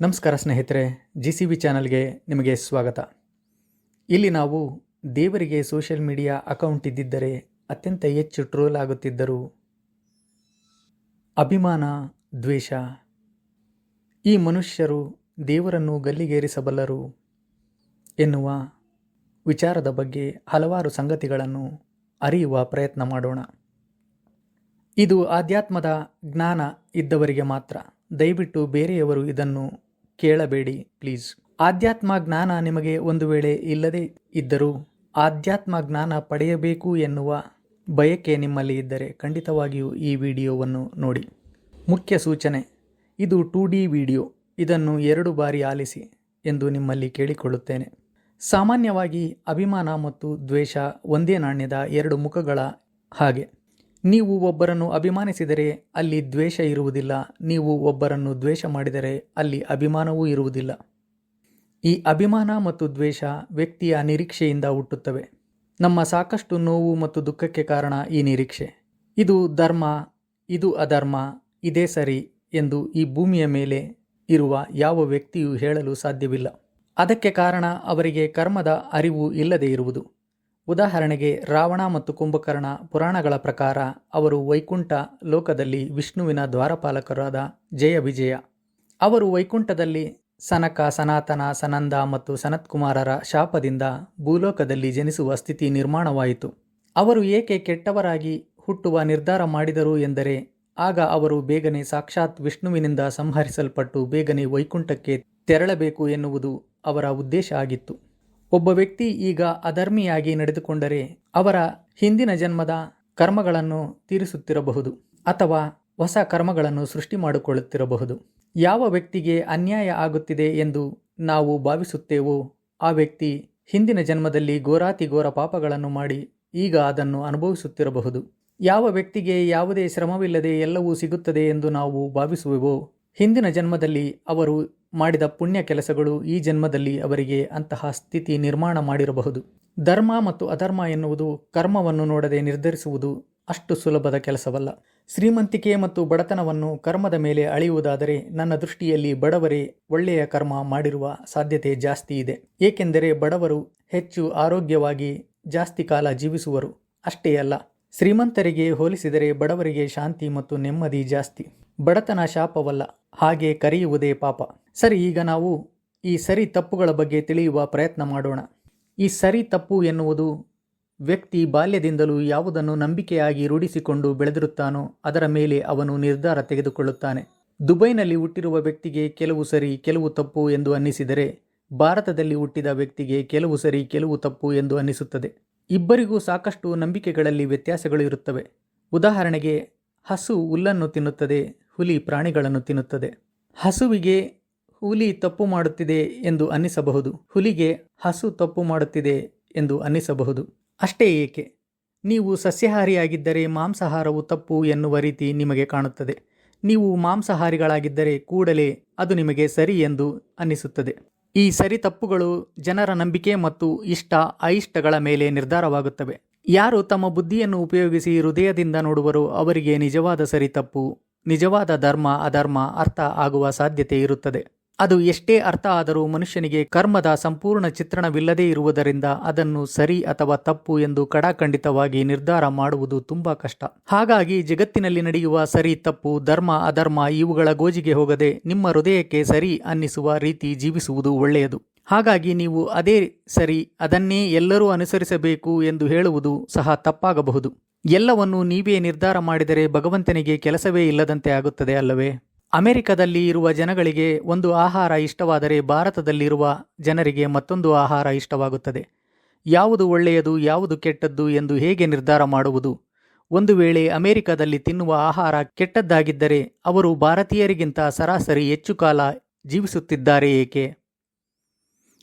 ನಮಸ್ಕಾರ ಸ್ನೇಹಿತರೆ G C B ಚಾನಲ್ಗೆ ನಿಮಗೆ ಸ್ವಾಗತ. ಇಲ್ಲಿ ನಾವು ದೇವರಿಗೆ ಸೋಷಿಯಲ್ ಮೀಡಿಯಾ ಅಕೌಂಟ್ ಇದ್ದಿದ್ದರೆ ಅತ್ಯಂತ ಹೆಚ್ಚು ಟ್ರೋಲ್ ಆಗುತ್ತಿದ್ದರು. ಅಭಿಮಾನ, ದ್ವೇಷ. ಈ ಮನುಷ್ಯರು ದೇವರನ್ನು ಗಲ್ಲಿಗೇರಿಸಬಲ್ಲರು ಎನ್ನುವ ವಿಚಾರದ ಬಗ್ಗೆ ಹಲವಾರು ಸಂಗತಿಗಳನ್ನು ಅರಿಯುವ ಪ್ರಯತ್ನ ಮಾಡೋಣ. ಇದು ಆಧ್ಯಾತ್ಮದ ಜ್ಞಾನ ಇದ್ದವರಿಗೆ ಮಾತ್ರ, ದಯವಿಟ್ಟು ಬೇರೆಯವರು ಇದನ್ನು ಕೇಳಬೇಡಿ ಪ್ಲೀಸ್ ಆಧ್ಯಾತ್ಮ ಜ್ಞಾನ ನಿಮಗೆ ಒಂದು ವೇಳೆ ಇಲ್ಲದೇ ಇದ್ದರೂ ಆಧ್ಯಾತ್ಮ ಜ್ಞಾನ ಪಡೆಯಬೇಕು ಎನ್ನುವ ಬಯಕೆ ನಿಮ್ಮಲ್ಲಿ ಇದ್ದರೆ ಖಂಡಿತವಾಗಿಯೂ ಈ ವಿಡಿಯೋವನ್ನು ನೋಡಿ. ಮುಖ್ಯ ಸೂಚನೆ, ಇದು ಟು ಡಿ ವಿಡಿಯೋ. ಇದನ್ನು ಎರಡು ಬಾರಿ ಆಲಿಸಿ ಎಂದು ನಿಮ್ಮಲ್ಲಿ ಕೇಳಿಕೊಳ್ಳುತ್ತೇನೆ. ಸಾಮಾನ್ಯವಾಗಿ ಅಭಿಮಾನ ಮತ್ತು ದ್ವೇಷ ಒಂದೇ ನಾಣ್ಯದ ಎರಡು ಮುಖಗಳ ಹಾಗೆ. ನೀವು ಒಬ್ಬರನ್ನು ಅಭಿಮಾನಿಸಿದರೆ ಅಲ್ಲಿ ದ್ವೇಷ ಇರುವುದಿಲ್ಲ. ನೀವು ಒಬ್ಬರನ್ನು ದ್ವೇಷ ಮಾಡಿದರೆ ಅಲ್ಲಿ ಅಭಿಮಾನವೂ ಇರುವುದಿಲ್ಲ. ಈ ಅಭಿಮಾನ ಮತ್ತು ದ್ವೇಷ ವ್ಯಕ್ತಿಯ ನಿರೀಕ್ಷೆಯಿಂದ ಹುಟ್ಟುತ್ತವೆ. ನಮ್ಮ ಸಾಕಷ್ಟು ನೋವು ಮತ್ತು ದುಃಖಕ್ಕೆ ಕಾರಣ ಈ ನಿರೀಕ್ಷೆ. ಇದು ಧರ್ಮ, ಇದು ಅಧರ್ಮ, ಇದೇ ಸರಿ ಎಂದು ಈ ಭೂಮಿಯ ಮೇಲೆ ಇರುವ ಯಾವ ವ್ಯಕ್ತಿಯೂ ಹೇಳಲು ಸಾಧ್ಯವಿಲ್ಲ. ಅದಕ್ಕೆ ಕಾರಣ ಅವರಿಗೆ ಕರ್ಮದ ಅರಿವು ಇಲ್ಲದೇ ಇರುವುದು. ಉದಾಹರಣೆಗೆ ರಾವಣ ಮತ್ತು ಕುಂಭಕರ್ಣ ಪುರಾಣಗಳ ಪ್ರಕಾರ ಅವರು ವೈಕುಂಠ ಲೋಕದಲ್ಲಿ ವಿಷ್ಣುವಿನ ದ್ವಾರಪಾಲಕರಾದ ಜಯ ವಿಜಯ ಅವರು ವೈಕುಂಠದಲ್ಲಿ ಸನಕ, ಸನಾತನ, ಸನಂದ ಮತ್ತು ಸನತ್ಕುಮಾರರ ಶಾಪದಿಂದ ಭೂಲೋಕದಲ್ಲಿ ಜನಿಸುವ ಸ್ಥಿತಿ ನಿರ್ಮಾಣವಾಯಿತು. ಅವರು ಏಕೆ ಕೆಟ್ಟವರಾಗಿ ಹುಟ್ಟುವ ನಿರ್ಧಾರ ಮಾಡಿದರು ಎಂದರೆ, ಆಗ ಅವರು ಬೇಗನೆ ಸಾಕ್ಷಾತ್ ವಿಷ್ಣುವಿನಿಂದ ಸಂಹರಿಸಲ್ಪಟ್ಟು ಬೇಗನೆ ವೈಕುಂಠಕ್ಕೆ ತೆರಳಬೇಕು ಎನ್ನುವುದು ಅವರ ಉದ್ದೇಶ ಆಗಿತ್ತು. ಒಬ್ಬ ವ್ಯಕ್ತಿ ಈಗ ಅಧರ್ಮಿಯಾಗಿ ನಡೆದುಕೊಂಡರೆ ಅವರ ಹಿಂದಿನ ಜನ್ಮದ ಕರ್ಮಗಳನ್ನು ತೀರಿಸುತ್ತಿರಬಹುದು ಅಥವಾ ಹೊಸ ಕರ್ಮಗಳನ್ನು ಸೃಷ್ಟಿ ಮಾಡಿಕೊಳ್ಳುತ್ತಿರಬಹುದು. ಯಾವ ವ್ಯಕ್ತಿಗೆ ಅನ್ಯಾಯ ಆಗುತ್ತಿದೆ ಎಂದು ನಾವು ಭಾವಿಸುತ್ತೇವೋ ಆ ವ್ಯಕ್ತಿ ಹಿಂದಿನ ಜನ್ಮದಲ್ಲಿ ಘೋರಾತಿ ಘೋರ ಪಾಪಗಳನ್ನು ಮಾಡಿ ಈಗ ಅದನ್ನು ಅನುಭವಿಸುತ್ತಿರಬಹುದು. ಯಾವ ವ್ಯಕ್ತಿಗೆ ಯಾವುದೇ ಶ್ರಮವಿಲ್ಲದೆ ಎಲ್ಲವೂ ಸಿಗುತ್ತದೆ ಎಂದು ನಾವು ಭಾವಿಸುವೆವೋ ಹಿಂದಿನ ಜನ್ಮದಲ್ಲಿ ಅವರು ಮಾಡಿದ ಪುಣ್ಯ ಕೆಲಸಗಳು ಈ ಜನ್ಮದಲ್ಲಿ ಅವರಿಗೆ ಅಂತಹ ಸ್ಥಿತಿ ನಿರ್ಮಾಣ ಮಾಡಿರಬಹುದು. ಧರ್ಮ ಮತ್ತು ಅಧರ್ಮ ಎನ್ನುವುದು ಕರ್ಮವನ್ನು ನೋಡದೆ ನಿರ್ಧರಿಸುವುದು ಅಷ್ಟು ಸುಲಭದ ಕೆಲಸವಲ್ಲ. ಶ್ರೀಮಂತಿಕೆ ಮತ್ತು ಬಡತನವನ್ನು ಕರ್ಮದ ಮೇಲೆ ಅಳೆಯುವುದಾದರೆ ನನ್ನ ದೃಷ್ಟಿಯಲ್ಲಿ ಬಡವರೇ ಒಳ್ಳೆಯ ಕರ್ಮ ಮಾಡಿರುವ ಸಾಧ್ಯತೆ ಜಾಸ್ತಿ ಇದೆ. ಏಕೆಂದರೆ ಬಡವರು ಹೆಚ್ಚು ಆರೋಗ್ಯವಾಗಿ ಜಾಸ್ತಿ ಕಾಲ ಜೀವಿಸುವರು. ಅಷ್ಟೇ ಅಲ್ಲ, ಶ್ರೀಮಂತರಿಗೆ ಹೋಲಿಸಿದರೆ ಬಡವರಿಗೆ ಶಾಂತಿ ಮತ್ತು ನೆಮ್ಮದಿ ಜಾಸ್ತಿ. ಬಡತನ ಶಾಪವಲ್ಲ, ಹಾಗೆ ಕರೆಯುವುದೇ ಪಾಪ. ಸರಿ, ಈಗ ನಾವು ಈ ಸರಿ ತಪ್ಪುಗಳ ಬಗ್ಗೆ ತಿಳಿಯುವ ಪ್ರಯತ್ನ ಮಾಡೋಣ. ಈ ಸರಿ ತಪ್ಪು ಎನ್ನುವುದು ವ್ಯಕ್ತಿ ಬಾಲ್ಯದಿಂದಲೂ ಯಾವುದನ್ನು ನಂಬಿಕೆಯಾಗಿ ರೂಢಿಸಿಕೊಂಡು ಬೆಳೆದಿರುತ್ತಾನೋ, ಅದರ ಮೇಲೆ ಅವನು ನಿರ್ಧಾರ ತೆಗೆದುಕೊಳ್ಳುತ್ತಾನೆ. ದುಬೈನಲ್ಲಿ ಹುಟ್ಟಿರುವ ವ್ಯಕ್ತಿಗೆ ಕೆಲವು ಸರಿ ಕೆಲವು ತಪ್ಪು ಎಂದು ಅನ್ನಿಸಿದರೆ, ಭಾರತದಲ್ಲಿ ಹುಟ್ಟಿದ ವ್ಯಕ್ತಿಗೆ ಕೆಲವು ಸರಿ ಕೆಲವು ತಪ್ಪು ಎಂದು ಅನ್ನಿಸುತ್ತದೆ. ಇಬ್ಬರಿಗೂ ಸಾಕಷ್ಟು ನಂಬಿಕೆಗಳಲ್ಲಿ ವ್ಯತ್ಯಾಸಗಳು ಇರುತ್ತವೆ. ಉದಾಹರಣೆಗೆ, ಹಸು ಹುಲ್ಲನ್ನು ತಿನ್ನುತ್ತದೆ ಹುಲಿ ಪ್ರಾಣಿಗಳನ್ನು ತಿನ್ನುತ್ತದೆ. ಹಸುವಿಗೆ ಹುಲಿ ತಪ್ಪು ಮಾಡುತ್ತಿದೆ ಎಂದು ಅನ್ನಿಸಬಹುದು. ಹುಲಿಗೆ ಹಸು ತಪ್ಪು ಮಾಡುತ್ತಿದೆ ಎಂದು ಅನ್ನಿಸಬಹುದು. ಅಷ್ಟೇ ಏಕೆ? ನೀವು ಸಸ್ಯಾಹಾರಿಯಾಗಿದ್ದರೆ ಮಾಂಸಾಹಾರವು ತಪ್ಪು ಎನ್ನುವ ರೀತಿ ನಿಮಗೆ ಕಾಣುತ್ತದೆ. ನೀವು ಮಾಂಸಾಹಾರಿಗಳಾಗಿದ್ದರೆ ಕೂಡಲೇ ಅದು ನಿಮಗೆ ಸರಿ ಎಂದು ಅನ್ನಿಸುತ್ತದೆ. ಈ ಸರಿ ತಪ್ಪುಗಳು ಜನರ ನಂಬಿಕೆ ಮತ್ತು ಇಷ್ಟ, ಅಯಿಷ್ಟಗಳ ಮೇಲೆ ನಿರ್ಧಾರವಾಗುತ್ತವೆ. ಯಾರು ತಮ್ಮ ಬುದ್ಧಿಯನ್ನು ಉಪಯೋಗಿಸಿ ಹೃದಯದಿಂದ ನೋಡುವರೋ ಅವರಿಗೆ ನಿಜವಾದ ಸರಿ ತಪ್ಪು ನಿಜವಾದ ಧರ್ಮ, ಅಧರ್ಮ, ಅರ್ಥ ಆಗುವ ಸಾಧ್ಯತೆ ಇರುತ್ತದೆ. ಅದು ಎಷ್ಟೇ ಅರ್ಥ ಆದರೂ ಮನುಷ್ಯನಿಗೆ ಕರ್ಮದ ಸಂಪೂರ್ಣ ಚಿತ್ರಣವಿಲ್ಲದೇ ಇರುವುದರಿಂದ ಅದನ್ನು ಸರಿ ಅಥವಾ ತಪ್ಪು ಎಂದು ಕಡಾಖಂಡಿತವಾಗಿ ನಿರ್ಧಾರ ಮಾಡುವುದು ತುಂಬಾ ಕಷ್ಟ. ಹಾಗಾಗಿ ಜಗತ್ತಿನಲ್ಲಿ ನಡೆಯುವ ಸರಿ, ತಪ್ಪು, ಧರ್ಮ, ಅಧರ್ಮ ಇವುಗಳ ಗೋಜಿಗೆ ಹೋಗದೆ ನಿಮ್ಮ ಹೃದಯಕ್ಕೆ ಸರಿ ಅನ್ನಿಸುವ ರೀತಿ ಜೀವಿಸುವುದು ಒಳ್ಳೆಯದು. ಹಾಗಾಗಿ ನೀವು ಅದೇ ಸರಿ ಅದನ್ನೇ ಎಲ್ಲರೂ ಅನುಸರಿಸಬೇಕು ಎಂದು ಹೇಳುವುದು ಸಹ ತಪ್ಪಾಗಬಹುದು. ಎಲ್ಲವನ್ನು ನೀವೇ ನಿರ್ಧಾರ ಮಾಡಿದರೆ ಭಗವಂತನಿಗೆ ಕೆಲಸವೇ ಇಲ್ಲದಂತೆ ಆಗುತ್ತದೆ ಅಲ್ಲವೇ? ಅಮೆರಿಕದಲ್ಲಿ ಇರುವ ಜನಗಳಿಗೆ ಒಂದು ಆಹಾರ ಇಷ್ಟವಾದರೆ ಭಾರತದಲ್ಲಿರುವ ಜನರಿಗೆ ಮತ್ತೊಂದು ಆಹಾರ ಇಷ್ಟವಾಗುತ್ತದೆ. ಯಾವುದು ಒಳ್ಳೆಯದು, ಯಾವುದು ಕೆಟ್ಟದ್ದು ಎಂದು ಹೇಗೆ ನಿರ್ಧಾರ ಮಾಡುವುದು? ಒಂದು ವೇಳೆ ಅಮೆರಿಕದಲ್ಲಿ ತಿನ್ನುವ ಆಹಾರ ಕೆಟ್ಟದ್ದಾಗಿದ್ದರೆ ಅವರು ಭಾರತೀಯರಿಗಿಂತ ಸರಾಸರಿ ಹೆಚ್ಚು ಕಾಲ ಜೀವಿಸುತ್ತಿದ್ದಾರೆ ಏಕೆ?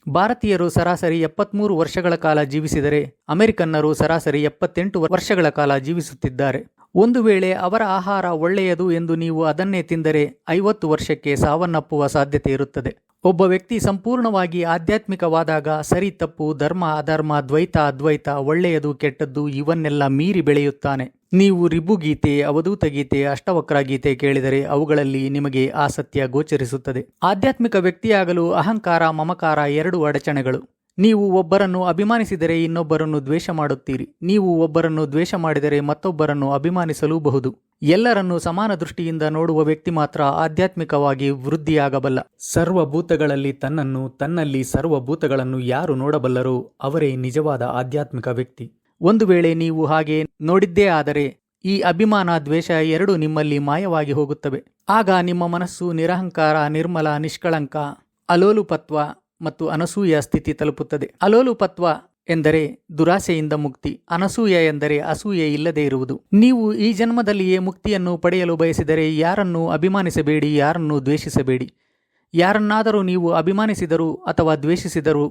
ಭಾರತೀಯರು ಸರಾಸರಿ ಎಪ್ಪತ್ಮೂರು ವರ್ಷಗಳ ಕಾಲ ಜೀವಿಸಿದರೆ ಅಮೆರಿಕನ್ನರು ಸರಾಸರಿ ಎಪ್ಪತ್ತೆಂಟು ವರ್ಷಗಳ ಕಾಲ ಜೀವಿಸುತ್ತಿದ್ದಾರೆ. ಒಂದು ವೇಳೆ ಅವರ ಆಹಾರ ಒಳ್ಳೆಯದು ಎಂದು ನೀವು ಅದನ್ನೇ ತಿಂದರೆ ಐವತ್ತು ವರ್ಷಕ್ಕೆ ಸಾವನ್ನಪ್ಪುವ ಸಾಧ್ಯತೆ ಇರುತ್ತದೆ. ಒಬ್ಬ ವ್ಯಕ್ತಿ ಸಂಪೂರ್ಣವಾಗಿ ಆಧ್ಯಾತ್ಮಿಕವಾದಾಗ ಸರಿ ತಪ್ಪು, ಧರ್ಮ, ಅಧರ್ಮ, ದ್ವೈತ, ಅದ್ವೈತ, ಒಳ್ಳೆಯದು, ಕೆಟ್ಟದ್ದು ಇವನ್ನೆಲ್ಲ ಮೀರಿ ಬೆಳೆಯುತ್ತಾನೆ. ನೀವು ರಿಬುಗೀತೆ ಅವಧೂತ ಗೀತೆ, ಅಷ್ಟವಕ್ರ ಗೀತೆ ಕೇಳಿದರೆ ಅವುಗಳಲ್ಲಿ ನಿಮಗೆ ಆಸತ್ಯ ಸತ್ಯ ಗೋಚರಿಸುತ್ತದೆ. ಆಧ್ಯಾತ್ಮಿಕ ವ್ಯಕ್ತಿಯಾಗಲು ಅಹಂಕಾರ, ಮಮಕಾರ ಎರಡು ಅಡಚಣೆಗಳು. ನೀವು ಒಬ್ಬರನ್ನು ಅಭಿಮಾನಿಸಿದರೆ ಇನ್ನೊಬ್ಬರನ್ನು ದ್ವೇಷ ಮಾಡುತ್ತೀರಿ. ನೀವು ಒಬ್ಬರನ್ನು ದ್ವೇಷ ಮಾಡಿದರೆ ಮತ್ತೊಬ್ಬರನ್ನು ಅಭಿಮಾನಿಸಲೂಬಹುದು. ಎಲ್ಲರನ್ನೂ ಸಮಾನ ದೃಷ್ಟಿಯಿಂದ ನೋಡುವ ವ್ಯಕ್ತಿ ಮಾತ್ರ ಆಧ್ಯಾತ್ಮಿಕವಾಗಿ ವೃದ್ಧಿಯಾಗಬಲ್ಲ. ಸರ್ವಭೂತಗಳಲ್ಲಿ ತನ್ನನ್ನು, ತನ್ನಲ್ಲಿ ಸರ್ವಭೂತಗಳನ್ನು ಯಾರು ನೋಡಬಲ್ಲರೋ ಅವರೇ ನಿಜವಾದ ಆಧ್ಯಾತ್ಮಿಕ ವ್ಯಕ್ತಿ. ಒಂದು ವೇಳೆ ನೀವು ಹಾಗೆ ನೋಡಿದ್ದೇ ಆದರೆ ಈ ಅಭಿಮಾನ ದ್ವೇಷ ಎರಡೂ ನಿಮ್ಮಲ್ಲಿ ಮಾಯವಾಗಿ ಹೋಗುತ್ತವೆ. ಆಗ ನಿಮ್ಮ ಮನಸ್ಸು ನಿರಹಂಕಾರ, ನಿರ್ಮಲ, ನಿಷ್ಕಳಂಕ, ಅಲೋಲುಪತ್ವ ಮತ್ತು ಅನಸೂಯ ಸ್ಥಿತಿ ತಲುಪುತ್ತದೆ. ಅಲೋಲುಪತ್ವ ಎಂದರೆ ದುರಾಸೆಯಿಂದ ಮುಕ್ತಿ, ಅನಸೂಯ ಎಂದರೆ ಅಸೂಯೆ ಇಲ್ಲದೆ ಇರುವುದು. ನೀವು ಈ ಜನ್ಮದಲ್ಲಿಯೇ ಮುಕ್ತಿಯನ್ನು ಪಡೆಯಲು ಬಯಸಿದರೆ ಯಾರನ್ನು ಅಭಿಮಾನಿಸಬೇಡಿ, ಯಾರನ್ನು ದ್ವೇಷಿಸಬೇಡಿ. ಯಾರನ್ನಾದರೂ ನೀವು ಅಭಿಮಾನಿಸಿದರೂ ಅಥವಾ ದ್ವೇಷಿಸಿದರೂ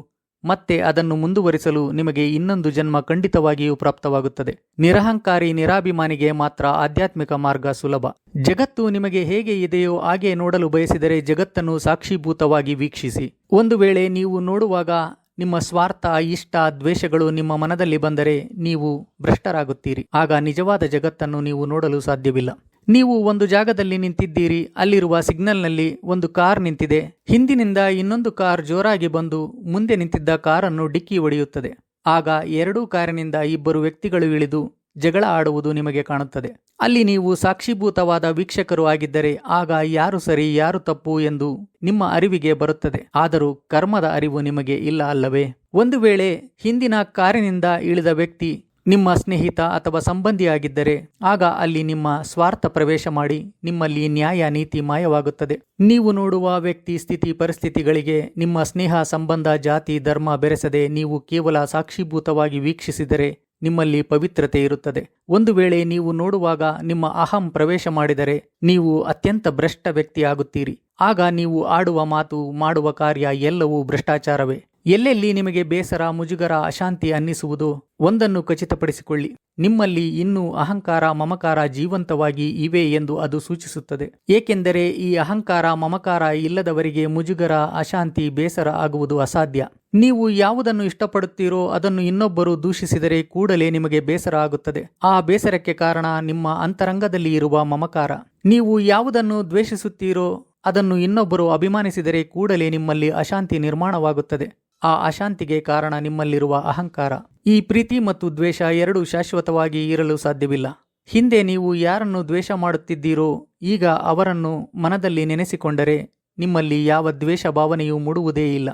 ಮತ್ತೆ ಅದನ್ನು ಮುಂದುವರಿಸಲು ನಿಮಗೆ ಇನ್ನೊಂದು ಜನ್ಮ ಖಂಡಿತವಾಗಿಯೂ ಪ್ರಾಪ್ತವಾಗುತ್ತದೆ. ನಿರಹಂಕಾರಿ ನಿರಾಭಿಮಾನಿಗೆ ಮಾತ್ರ ಆಧ್ಯಾತ್ಮಿಕ ಮಾರ್ಗ ಸುಲಭ. ಜಗತ್ತು ನಿಮಗೆ ಹೇಗೆ ಇದೆಯೋ ಹಾಗೆ ನೋಡಲು ಬಯಸಿದರೆ ಜಗತ್ತನ್ನು ಸಾಕ್ಷೀಭೂತವಾಗಿ ವೀಕ್ಷಿಸಿ. ಒಂದು ವೇಳೆ ನೀವು ನೋಡುವಾಗ ನಿಮ್ಮ ಸ್ವಾರ್ಥ, ಇಷ್ಟ, ದ್ವೇಷಗಳು ನಿಮ್ಮ ಮನದಲ್ಲಿ ಬಂದರೆ ನೀವು ಭ್ರಷ್ಟರಾಗುತ್ತೀರಿ. ಆಗ ನಿಜವಾದ ಜಗತ್ತನ್ನು ನೀವು ನೋಡಲು ಸಾಧ್ಯವಿಲ್ಲ. ನೀವು ಒಂದು ಜಾಗದಲ್ಲಿ ನಿಂತಿದ್ದೀರಿ, ಅಲ್ಲಿರುವ ಸಿಗ್ನಲ್ನಲ್ಲಿ ಒಂದು ಕಾರ್ ನಿಂತಿದೆ. ಹಿಂದಿನಿಂದ ಇನ್ನೊಂದು ಕಾರ್ ಜೋರಾಗಿ ಬಂದು ಮುಂದೆ ನಿಂತಿದ್ದ ಕಾರನ್ನು ಡಿಕ್ಕಿ ಹೊಡೆಯುತ್ತದೆ. ಆಗ ಎರಡೂ ಕಾರಿನಿಂದ ಇಬ್ಬರು ವ್ಯಕ್ತಿಗಳು ಇಳಿದು ಜಗಳ ಆಡುವುದು ನಿಮಗೆ ಕಾಣುತ್ತದೆ. ಅಲ್ಲಿ ನೀವು ಸಾಕ್ಷಿಭೂತವಾದ ವೀಕ್ಷಕರು ಆಗಿದ್ದರೆ ಆಗ ಯಾರು ಸರಿ, ಯಾರು ತಪ್ಪು ಎಂದು ನಿಮ್ಮ ಅರಿವಿಗೆ ಬರುತ್ತದೆ. ಆದರೂ ಕರ್ಮದ ಅರಿವು ನಿಮಗೆ ಇಲ್ಲ ಅಲ್ಲವೇ? ಒಂದು ವೇಳೆ ಹಿಂದಿನ ಕಾರಿನಿಂದ ಇಳಿದ ವ್ಯಕ್ತಿ ನಿಮ್ಮ ಸ್ನೇಹಿತ ಅಥವಾ ಸಂಬಂಧಿಯಾಗಿದ್ದರೆ ಆಗ ಅಲ್ಲಿ ನಿಮ್ಮ ಸ್ವಾರ್ಥ ಪ್ರವೇಶ ಮಾಡಿ ನಿಮ್ಮಲ್ಲಿ ನ್ಯಾಯ ನೀತಿ ಮಾಯವಾಗುತ್ತದೆ. ನೀವು ನೋಡುವ ವ್ಯಕ್ತಿ ಸ್ಥಿತಿ ಪರಿಸ್ಥಿತಿಗಳಿಗೆ ನಿಮ್ಮ ಸ್ನೇಹ ಸಂಬಂಧ ಜಾತಿ ಧರ್ಮ ಬೆರೆಸದೆ ನೀವು ಕೇವಲ ಸಾಕ್ಷೀಭೂತವಾಗಿ ವೀಕ್ಷಿಸಿದರೆ ನಿಮ್ಮಲ್ಲಿ ಪವಿತ್ರತೆ ಇರುತ್ತದೆ. ಒಂದು ವೇಳೆ ನೀವು ನೋಡುವಾಗ ನಿಮ್ಮ ಅಹಂ ಪ್ರವೇಶ ಮಾಡಿದರೆ ನೀವು ಅತ್ಯಂತ ಭ್ರಷ್ಟ ವ್ಯಕ್ತಿಯಾಗುತ್ತೀರಿ. ಆಗ ನೀವು ಆಡುವ ಮಾತು, ಮಾಡುವ ಕಾರ್ಯ ಎಲ್ಲವೂ ಭ್ರಷ್ಟಾಚಾರವೇ. ಎಲ್ಲೆಲ್ಲಿ ನಿಮಗೆ ಬೇಸರ, ಮುಜುಗರ, ಅಶಾಂತಿ ಅನ್ನಿಸುವುದು ಒಂದನ್ನು ಖಚಿತಪಡಿಸಿಕೊಳ್ಳಿ. ನಿಮ್ಮಲ್ಲಿ ಇನ್ನೂ ಅಹಂಕಾರ, ಮಮಕಾರ ಜೀವಂತವಾಗಿ ಇವೆ ಎಂದು ಅದು ಸೂಚಿಸುತ್ತದೆ. ಏಕೆಂದರೆ ಈ ಅಹಂಕಾರ, ಮಮಕಾರ ಇಲ್ಲದವರಿಗೆ ಮುಜುಗರ, ಅಶಾಂತಿ, ಬೇಸರ ಆಗುವುದು ಅಸಾಧ್ಯ. ನೀವು ಯಾವುದನ್ನು ಇಷ್ಟಪಡುತ್ತೀರೋ ಅದನ್ನು ಇನ್ನೊಬ್ಬರು ದೂಷಿಸಿದರೆ ಕೂಡಲೇ ನಿಮಗೆ ಬೇಸರ ಆಗುತ್ತದೆ. ಆ ಬೇಸರಕ್ಕೆ ಕಾರಣ ನಿಮ್ಮ ಅಂತರಂಗದಲ್ಲಿ ಇರುವ ಮಮಕಾರ. ನೀವು ಯಾವುದನ್ನು ದ್ವೇಷಿಸುತ್ತೀರೋ ಅದನ್ನು ಇನ್ನೊಬ್ಬರು ಅಭಿಮಾನಿಸಿದರೆ ಕೂಡಲೇ ನಿಮ್ಮಲ್ಲಿ ಅಶಾಂತಿ ನಿರ್ಮಾಣವಾಗುತ್ತದೆ. ಆ ಅಶಾಂತಿಗೆ ಕಾರಣ ನಿಮ್ಮಲ್ಲಿರುವ ಅಹಂಕಾರ. ಈ ಪ್ರೀತಿ ಮತ್ತು ದ್ವೇಷ ಎರಡೂ ಶಾಶ್ವತವಾಗಿ ಇರಲು ಸಾಧ್ಯವಿಲ್ಲ. ಹಿಂದೆ ನೀವು ಯಾರನ್ನು ದ್ವೇಷ ಮಾಡುತ್ತಿದ್ದೀರೋ, ಈಗ ಅವರನ್ನು ಮನದಲ್ಲಿ ನೆನೆಸಿಕೊಂಡರೆ ನಿಮ್ಮಲ್ಲಿ ಯಾವ ದ್ವೇಷ ಭಾವನೆಯೂ ಮೂಡುವುದೇ ಇಲ್ಲ.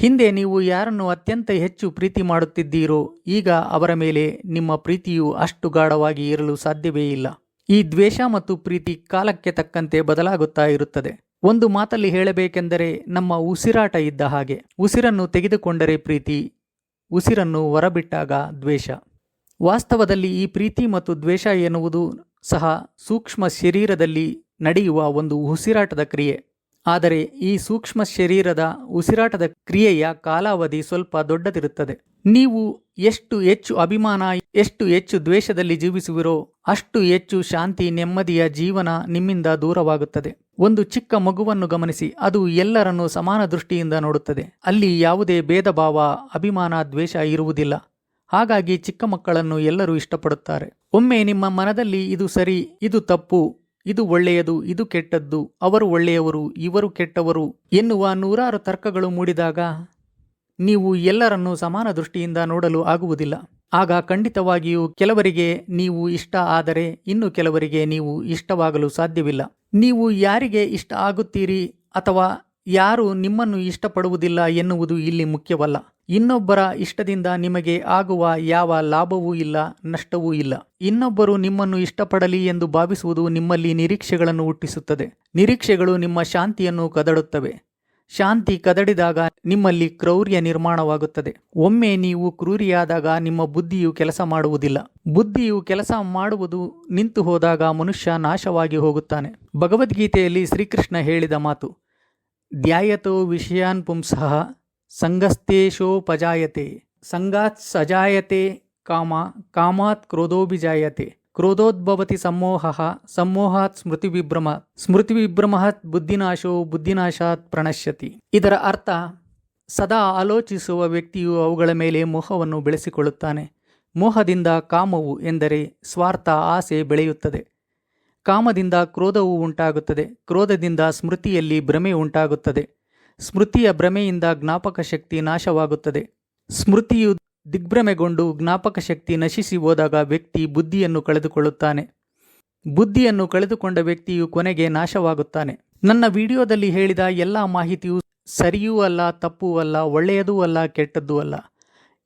ಹಿಂದೆ ನೀವು ಯಾರನ್ನು ಅತ್ಯಂತ ಹೆಚ್ಚು ಪ್ರೀತಿ ಮಾಡುತ್ತಿದ್ದೀರೋ, ಈಗ ಅವರ ಮೇಲೆ ನಿಮ್ಮ ಪ್ರೀತಿಯು ಅಷ್ಟು ಗಾಢವಾಗಿ ಇರಲು ಸಾಧ್ಯವೇ ಇಲ್ಲ. ಈ ದ್ವೇಷ ಮತ್ತು ಪ್ರೀತಿ ಕಾಲಕ್ಕೆ ತಕ್ಕಂತೆ ಬದಲಾಗುತ್ತಾ ಇರುತ್ತದೆ. ಒಂದು ಮಾತಲ್ಲಿ ಹೇಳಬೇಕೆಂದರೆ ನಮ್ಮ ಉಸಿರಾಟ ಇದ್ದ ಹಾಗೆ. ಉಸಿರನ್ನು ತೆಗೆದುಕೊಂಡರೆ ಪ್ರೀತಿ, ಉಸಿರನ್ನು ಹೊರಬಿಟ್ಟಾಗ ದ್ವೇಷ. ವಾಸ್ತವದಲ್ಲಿ ಈ ಪ್ರೀತಿ ಮತ್ತು ದ್ವೇಷ ಎನ್ನುವುದು ಸಹ ಸೂಕ್ಷ್ಮ ಶರೀರದಲ್ಲಿ ನಡೆಯುವ ಒಂದು ಉಸಿರಾಟದ ಕ್ರಿಯೆ. ಆದರೆ ಈ ಸೂಕ್ಷ್ಮ ಶರೀರದ ಉಸಿರಾಟದ ಕ್ರಿಯೆಯ ಕಾಲಾವಧಿ ಸ್ವಲ್ಪ ದೊಡ್ಡದಿರುತ್ತದೆ. ನೀವು ಎಷ್ಟು ಹೆಚ್ಚು ಅಭಿಮಾನ, ಎಷ್ಟು ಹೆಚ್ಚು ದ್ವೇಷದಲ್ಲಿ ಜೀವಿಸುವಿರೋ ಅಷ್ಟು ಹೆಚ್ಚು ಶಾಂತಿ, ನೆಮ್ಮದಿಯ ಜೀವನ ನಿಮ್ಮಿಂದ ದೂರವಾಗುತ್ತದೆ. ಒಂದು ಚಿಕ್ಕ ಮಗುವನ್ನು ಗಮನಿಸಿ, ಅದು ಎಲ್ಲರನ್ನು ಸಮಾನ ದೃಷ್ಟಿಯಿಂದ ನೋಡುತ್ತದೆ. ಅಲ್ಲಿ ಯಾವುದೇ ಭೇದ ಭಾವ, ಅಭಿಮಾನ, ದ್ವೇಷ ಇರುವುದಿಲ್ಲ. ಹಾಗಾಗಿ ಚಿಕ್ಕ ಮಕ್ಕಳನ್ನು ಎಲ್ಲರೂ ಇಷ್ಟಪಡುತ್ತಾರೆ. ಒಮ್ಮೆ ನಿಮ್ಮ ಮನದಲ್ಲಿ ಇದು ಸರಿ, ಇದು ತಪ್ಪು, ಇದು ಒಳ್ಳೆಯದು, ಇದು ಕೆಟ್ಟದ್ದು, ಅವರು ಒಳ್ಳೆಯವರು, ಇವರು ಕೆಟ್ಟವರು ಎನ್ನುವ ನೂರಾರು ತರ್ಕಗಳು ಮೂಡಿದಾಗ ನೀವು ಎಲ್ಲರನ್ನು ಸಮಾನ ದೃಷ್ಟಿಯಿಂದ ನೋಡಲು ಆಗುವುದಿಲ್ಲ. ಆಗ ಖಂಡಿತವಾಗಿಯೂ ಕೆಲವರಿಗೆ ನೀವು ಇಷ್ಟ ಆದರೆ, ಇನ್ನು ಕೆಲವರಿಗೆ ನೀವು ಇಷ್ಟವಾಗಲು ಸಾಧ್ಯವಿಲ್ಲ. ನೀವು ಯಾರಿಗೆ ಇಷ್ಟ ಆಗುತ್ತೀರಿ ಅಥವಾ ಯಾರು ನಿಮ್ಮನ್ನು ಇಷ್ಟಪಡುವುದಿಲ್ಲ ಎನ್ನುವುದು ಇಲ್ಲಿ ಮುಖ್ಯವಲ್ಲ. ಇನ್ನೊಬ್ಬರ ಇಷ್ಟದಿಂದ ನಿಮಗೆ ಆಗುವ ಯಾವ ಲಾಭವೂ ಇಲ್ಲ, ನಷ್ಟವೂ ಇಲ್ಲ. ಇನ್ನೊಬ್ಬರು ನಿಮ್ಮನ್ನು ಇಷ್ಟಪಡಲಿ ಎಂದು ಭಾವಿಸುವುದು ನಿಮ್ಮಲ್ಲಿ ನಿರೀಕ್ಷೆಗಳನ್ನು ಹುಟ್ಟಿಸುತ್ತದೆ. ನಿರೀಕ್ಷೆಗಳು ನಿಮ್ಮ ಶಾಂತಿಯನ್ನು ಕದಡುತ್ತವೆ. ಶಾಂತಿ ಕದಡಿದಾಗ ನಿಮ್ಮಲ್ಲಿ ಕ್ರೌರ್ಯ ನಿರ್ಮಾಣವಾಗುತ್ತದೆ. ಒಮ್ಮೆ ನೀವು ಕ್ರೂರಿಯಾದಾಗ ನಿಮ್ಮ ಬುದ್ಧಿಯು ಕೆಲಸ ಮಾಡುವುದಿಲ್ಲ. ಬುದ್ಧಿಯು ಕೆಲಸ ಮಾಡುವುದು ನಿಂತು ಹೋದಾಗ ಮನುಷ್ಯ ನಾಶವಾಗಿ ಹೋಗುತ್ತಾನೆ. ಭಗವದ್ಗೀತೆಯಲ್ಲಿ ಶ್ರೀಕೃಷ್ಣ ಹೇಳಿದ ಮಾತು, ಧ್ಯಾಯತೋ ವಿಷಯಾನ್ ಪುಂಸಃ ಸಂಗಸ್ತೇಶೋಪಜಾಯತೆ ಸಂಗಾತ್ ಸಜಾಯತೆ ಕಾಮ, ಕಾಮಾತ್ ಕ್ರೋಧೋಭಿಜಾಯತೆ, ಕ್ರೋಧೋದ್ಭವತಿ ಸಮೋಹ ಸಮೋಹಾತ್ ಸ್ಮೃತಿ ವಿಭ್ರಮಹತ್ ಬುದ್ಧಿನಾಶೋ, ಬುದ್ಧಿನಾಶಾತ್ ಪ್ರಣಶ್ಯತಿ. ಇದರ ಅರ್ಥ, ಸದಾ ಆಲೋಚಿಸುವ ವ್ಯಕ್ತಿಯು ಅವುಗಳ ಮೇಲೆ ಮೋಹವನ್ನು ಬೆಳೆಸಿಕೊಳ್ಳುತ್ತಾನೆ. ಮೋಹದಿಂದ ಕಾಮವು ಎಂದರೆ ಸ್ವಾರ್ಥ, ಆಸೆ ಬೆಳೆಯುತ್ತದೆ. ಕಾಮದಿಂದ ಕ್ರೋಧವು ಉಂಟಾಗುತ್ತದೆ, ಕ್ರೋಧದಿಂದ ಸ್ಮೃತಿಯಲ್ಲಿ ಭ್ರಮೆ ಉಂಟಾಗುತ್ತದೆ. ಸ್ಮೃತಿಯ ಭ್ರಮೆಯಿಂದ ಜ್ಞಾಪಕ ಶಕ್ತಿ ನಾಶವಾಗುತ್ತದೆ. ಸ್ಮೃತಿಯು ದಿಗ್ಭ್ರಮೆಗೊಂಡು ಜ್ಞಾಪಕ ಶಕ್ತಿ ನಶಿಸಿ ಹೋದಾಗ ವ್ಯಕ್ತಿ ಬುದ್ಧಿಯನ್ನು ಕಳೆದುಕೊಳ್ಳುತ್ತಾನೆ. ಬುದ್ಧಿಯನ್ನು ಕಳೆದುಕೊಂಡ ವ್ಯಕ್ತಿಯು ಕೊನೆಗೆ ನಾಶವಾಗುತ್ತಾನೆ. ನನ್ನ ವಿಡಿಯೋದಲ್ಲಿ ಹೇಳಿದ ಎಲ್ಲ ಮಾಹಿತಿಯು ಸರಿಯೂ ಅಲ್ಲ, ತಪ್ಪೂ ಅಲ್ಲ, ಒಳ್ಳೆಯದೂ ಅಲ್ಲ, ಕೆಟ್ಟದ್ದೂ ಅಲ್ಲ.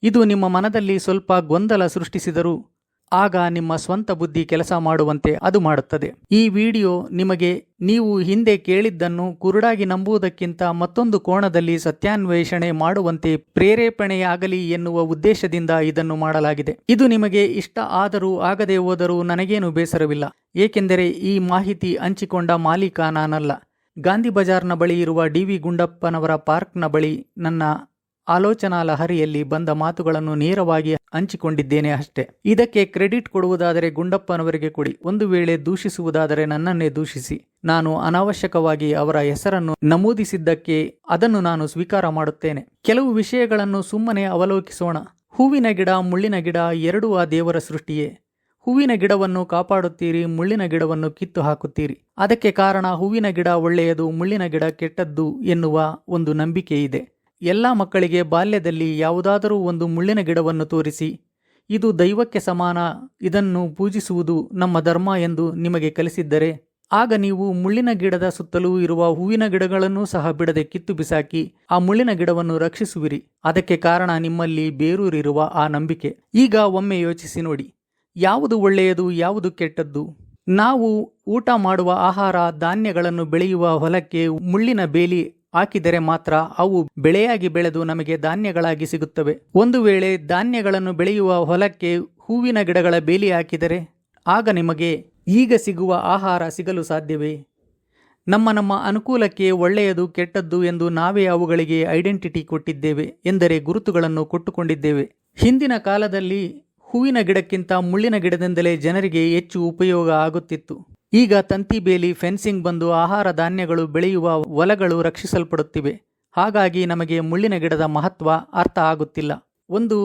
ಇದು ನಿಮ್ಮ ಮನದಲ್ಲಿ ಸ್ವಲ್ಪ ಗೊಂದಲ ಸೃಷ್ಟಿಸಿದರೂ ಆಗ ನಿಮ್ಮ ಸ್ವಂತ ಬುದ್ಧಿ ಕೆಲಸ ಮಾಡುವಂತೆ ಅದು ಮಾಡುತ್ತದೆ. ಈ ವಿಡಿಯೋ ನಿಮಗೆ ನೀವು ಹಿಂದೆ ಕೇಳಿದ್ದನ್ನು ಕುರುಡಾಗಿ ನಂಬುವುದಕ್ಕಿಂತ ಮತ್ತೊಂದು ಕೋಣದಲ್ಲಿ ಸತ್ಯಾನ್ವೇಷಣೆ ಮಾಡುವಂತೆ ಪ್ರೇರೇಪಣೆಯಾಗಲಿ ಎನ್ನುವ ಉದ್ದೇಶದಿಂದ ಇದನ್ನು ಮಾಡಲಾಗಿದೆ. ಇದು ನಿಮಗೆ ಇಷ್ಟ ಆದರೂ ಆಗದೆ ಹೋದರೂ ನನಗೇನು ಬೇಸರವಿಲ್ಲ. ಏಕೆಂದರೆ ಈ ಮಾಹಿತಿ ಹಂಚಿಕೊಂಡ ಮಾಲೀಕ ನಾನಲ್ಲ. ಗಾಂಧಿ ಬಜಾರ್ನ ಬಳಿ ಇರುವ ಡಿ ವಿ ಗುಂಡಪ್ಪನವರ ಪಾರ್ಕ್ನ ಬಳಿ ನನ್ನ ಆಲೋಚನಾ ಲಹರಿಯಲ್ಲಿ ಬಂದ ಮಾತುಗಳನ್ನು ನೇರವಾಗಿ ಹಂಚಿಕೊಂಡಿದ್ದೇನೆ ಅಷ್ಟೇ. ಇದಕ್ಕೆ ಕ್ರೆಡಿಟ್ ಕೊಡುವುದಾದರೆ ಗುಂಡಪ್ಪನವರಿಗೆ ಕೊಡಿ. ಒಂದು ವೇಳೆ ದೂಷಿಸುವುದಾದರೆ ನನ್ನನ್ನೇ ದೂಷಿಸಿ. ನಾನು ಅನಾವಶ್ಯಕವಾಗಿ ಅವರ ಹೆಸರನ್ನು ನಮೂದಿಸಿದ್ದಕ್ಕೆ ಅದನ್ನು ನಾನು ಸ್ವೀಕಾರ ಮಾಡುತ್ತೇನೆ. ಕೆಲವು ವಿಷಯಗಳನ್ನು ಸುಮ್ಮನೆ ಅವಲೋಕಿಸೋಣ. ಹೂವಿನ ಗಿಡ, ಮುಳ್ಳಿನ ಗಿಡ ಎರಡೂ ಆ ದೇವರ ಸೃಷ್ಟಿಯೇ. ಹೂವಿನ ಗಿಡವನ್ನು ಕಾಪಾಡುತ್ತೀರಿ, ಮುಳ್ಳಿನ ಗಿಡವನ್ನು ಕಿತ್ತು ಹಾಕುತ್ತೀರಿ. ಅದಕ್ಕೆ ಕಾರಣ ಹೂವಿನ ಗಿಡ ಒಳ್ಳೆಯದು, ಮುಳ್ಳಿನ ಗಿಡ ಕೆಟ್ಟದ್ದು ಎನ್ನುವ ಒಂದು ನಂಬಿಕೆ ಇದೆ ಎಲ್ಲ ಮಕ್ಕಳಿಗೆ ಬಾಲ್ಯದಲ್ಲಿ ಯಾವುದಾದರೂ ಒಂದು ಮುಳ್ಳಿನ ಗಿಡವನ್ನು ತೋರಿಸಿ, ಇದು ದೈವಕ್ಕೆ ಸಮಾನ, ಇದನ್ನು ಪೂಜಿಸುವುದು ನಮ್ಮ ಧರ್ಮ ಎಂದು ನಿಮಗೆ ಕಲಿಸಿದ್ದರೆ, ಆಗ ನೀವು ಮುಳ್ಳಿನ ಗಿಡದ ಸುತ್ತಲೂ ಇರುವ ಹೂವಿನ ಗಿಡಗಳನ್ನೂ ಸಹ ಬಿಡದೆ ಕಿತ್ತು ಬಿಸಾಕಿ ಆ ಮುಳ್ಳಿನ ಗಿಡವನ್ನು ರಕ್ಷಿಸುವಿರಿ. ಅದಕ್ಕೆ ಕಾರಣ ನಿಮ್ಮಲ್ಲಿ ಬೇರೂರಿರುವ ಆ ನಂಬಿಕೆ. ಈಗ ಒಮ್ಮೆ ಯೋಚಿಸಿ ನೋಡಿ. ಯಾವುದು ಒಳ್ಳೆಯದು, ಯಾವುದು ಕೆಟ್ಟದ್ದು? ನಾವು ಊಟ ಮಾಡುವ ಆಹಾರ, ಧಾನ್ಯಗಳನ್ನು ಬೆಳೆಯುವ ಹೊಲಕ್ಕೆ ಮುಳ್ಳಿನ ಬೇಲಿ ಹಾಕಿದರೆ ಮಾತ್ರ ಅವು ಬೆಳೆಯಾಗಿ ಬೆಳೆದು ನಮಗೆ ಧಾನ್ಯಗಳಾಗಿ ಸಿಗುತ್ತವೆ. ಒಂದು ವೇಳೆ ಧಾನ್ಯಗಳನ್ನು ಬೆಳೆಯುವ ಹೊಲಕ್ಕೆ ಹೂವಿನ ಗಿಡಗಳ ಬೇಲಿ ಹಾಕಿದರೆ, ಆಗ ನಿಮಗೆ ಈಗ ಸಿಗುವ ಆಹಾರ ಸಿಗಲು ಸಾಧ್ಯವೇ? ನಮ್ಮ ನಮ್ಮ ಅನುಕೂಲಕ್ಕೆ ಒಳ್ಳೆಯದು ಕೆಟ್ಟದ್ದು ಎಂದು ನಾವೇ ಅವುಗಳಿಗೆ ಐಡೆಂಟಿಟಿ ಕೊಟ್ಟಿದ್ದೇವೆ ಎಂದರೆ ಗುರುತುಗಳನ್ನು ಕೊಟ್ಟುಕೊಂಡಿದ್ದೇವೆ. ಹಿಂದಿನ ಕಾಲದಲ್ಲಿ ಹೂವಿನ ಗಿಡಕ್ಕಿಂತ ಮುಳ್ಳಿನ ಗಿಡದಿಂದಲೇ ಜನರಿಗೆ ಹೆಚ್ಚು ಉಪಯೋಗ ಆಗುತ್ತಿತ್ತು. ಈಗ ತಂತಿ ಬೇಲಿ, ಫೆನ್ಸಿಂಗ್ ಬಂದು ಆಹಾರ ಧಾನ್ಯಗಳು ಬೆಳೆಯುವ ಹೊಲಗಳು ರಕ್ಷಿಸಲ್ಪಡುತ್ತಿವೆ. ಹಾಗಾಗಿ ನಮಗೆ ಮುಳ್ಳಿನ ಗಿಡದ ಮಹತ್ವ ಅರ್ಥ ಆಗುತ್ತಿಲ್ಲ. ಒಂದು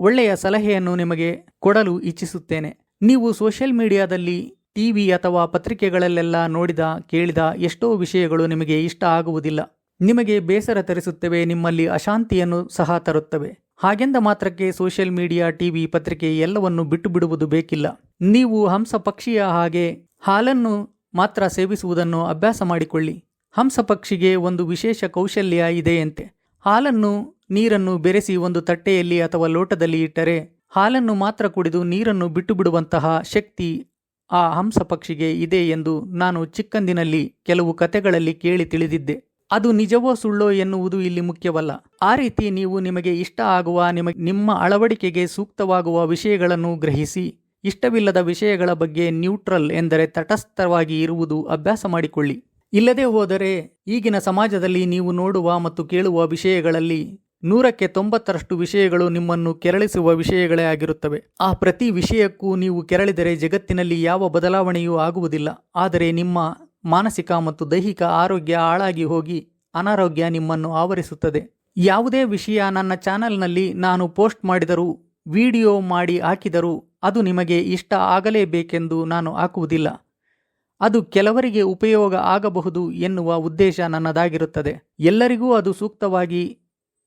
ಒಳ್ಳೆಯ ಸಲಹೆಯನ್ನು ನಿಮಗೆ ಕೊಡಲು ಇಚ್ಛಿಸುತ್ತೇನೆ ನೀವು ಸೋಷಿಯಲ್ ಮೀಡಿಯಾದಲ್ಲಿ ಟಿವಿ ಅಥವಾ ಪತ್ರಿಕೆಗಳಲ್ಲೆಲ್ಲ ನೋಡಿದ, ಕೇಳಿದ ಎಷ್ಟೋ ವಿಷಯಗಳು ನಿಮಗೆ ಇಷ್ಟ ಆಗುವುದಿಲ್ಲ. ನಿಮಗೆ ಬೇಸರ ತರಿಸುತ್ತವೆ, ನಿಮ್ಮಲ್ಲಿ ಅಶಾಂತಿಯನ್ನು ಸಹ ತರುತ್ತವೆ. ಹಾಗೆಂದ ಮಾತ್ರಕ್ಕೆ ಸೋಷಿಯಲ್ ಮೀಡಿಯಾ ಟಿವಿ ಪತ್ರಿಕೆ ಎಲ್ಲವನ್ನು ಬಿಟ್ಟು ಬಿಡುವುದು ಬೇಕಿಲ್ಲ. ನೀವು ಹಂಸ ಪಕ್ಷಿಯ ಹಾಗೆ ಹಾಲನ್ನು ಮಾತ್ರ ಸೇವಿಸುವುದನ್ನು ಅಭ್ಯಾಸ ಮಾಡಿಕೊಳ್ಳಿ. ಹಂಸ ಪಕ್ಷಿಗೆ ಒಂದು ವಿಶೇಷ ಕೌಶಲ್ಯ ಇದೆಯಂತೆ. ಹಾಲನ್ನು, ನೀರನ್ನು ಬೆರೆಸಿ ಒಂದು ತಟ್ಟೆಯಲ್ಲಿ ಅಥವಾ ಲೋಟದಲ್ಲಿ ಇಟ್ಟರೆ ಹಾಲನ್ನು ಮಾತ್ರ ಕುಡಿದು ನೀರನ್ನು ಬಿಟ್ಟು ಬಿಡುವಂತಹ ಶಕ್ತಿ ಆ ಹಂಸ ಪಕ್ಷಿಗೆ ಇದೆ ಎಂದು ನಾನು ಚಿಕ್ಕಂದಿನಲ್ಲಿ ಕೆಲವು ಕತೆಗಳಲ್ಲಿ ಕೇಳಿ ತಿಳಿದಿದ್ದೆ. ಅದು ನಿಜವೋ ಸುಳ್ಳೋ ಎನ್ನುವುದು ಇಲ್ಲಿ ಮುಖ್ಯವಲ್ಲ. ಆ ರೀತಿ ನೀವು ನಿಮಗೆ ಇಷ್ಟ ಆಗುವ, ನಿಮ್ಮ ಅಳವಡಿಕೆಗೆ ಸೂಕ್ತವಾಗುವ ವಿಷಯಗಳನ್ನು ಗ್ರಹಿಸಿ ಇಷ್ಟವಿಲ್ಲದ ವಿಷಯಗಳ ಬಗ್ಗೆ ನ್ಯೂಟ್ರಲ್ ಎಂದರೆ ತಟಸ್ಥವಾಗಿ ಇರುವುದು ಅಭ್ಯಾಸ ಮಾಡಿಕೊಳ್ಳಿ. ಇಲ್ಲದೆ ಹೋದರೆ ಈಗಿನ ಸಮಾಜದಲ್ಲಿ ನೀವು ನೋಡುವ ಮತ್ತು ಕೇಳುವ ವಿಷಯಗಳಲ್ಲಿ ನೂರಕ್ಕೆ ತೊಂಬತ್ತರಷ್ಟು ವಿಷಯಗಳು ನಿಮ್ಮನ್ನು ಕೆರಳಿಸುವ ವಿಷಯಗಳೇ ಆಗಿರುತ್ತವೆ. ಆ ಪ್ರತಿ ವಿಷಯಕ್ಕೂ ನೀವು ಕೆರಳಿದರೆ ಜಗತ್ತಿನಲ್ಲಿ ಯಾವ ಬದಲಾವಣೆಯೂ ಆಗುವುದಿಲ್ಲ. ಆದರೆ ನಿಮ್ಮ ಮಾನಸಿಕ ಮತ್ತು ದೈಹಿಕ ಆರೋಗ್ಯ ಹಾಳಾಗಿ ಹೋಗಿ ಅನಾರೋಗ್ಯ ನಿಮ್ಮನ್ನು ಆವರಿಸುತ್ತದೆ. ಯಾವುದೇ ವಿಷಯ ನನ್ನ ಚಾನೆಲ್ನಲ್ಲಿ ನಾನು ಪೋಸ್ಟ್ ಮಾಡಿದರೂ, ವಿಡಿಯೋ ಮಾಡಿ ಹಾಕಿದರೂ ಅದು ನಿಮಗೆ ಇಷ್ಟ ಆಗಲೇಬೇಕೆಂದು ನಾನು ಹಾಕುವುದಿಲ್ಲ. ಅದು ಕೆಲವರಿಗೆ ಉಪಯೋಗ ಆಗಬಹುದು ಎನ್ನುವ ಉದ್ದೇಶ ನನ್ನದಾಗಿರುತ್ತದೆ. ಎಲ್ಲರಿಗೂ ಅದು ಸೂಕ್ತವಾಗಿ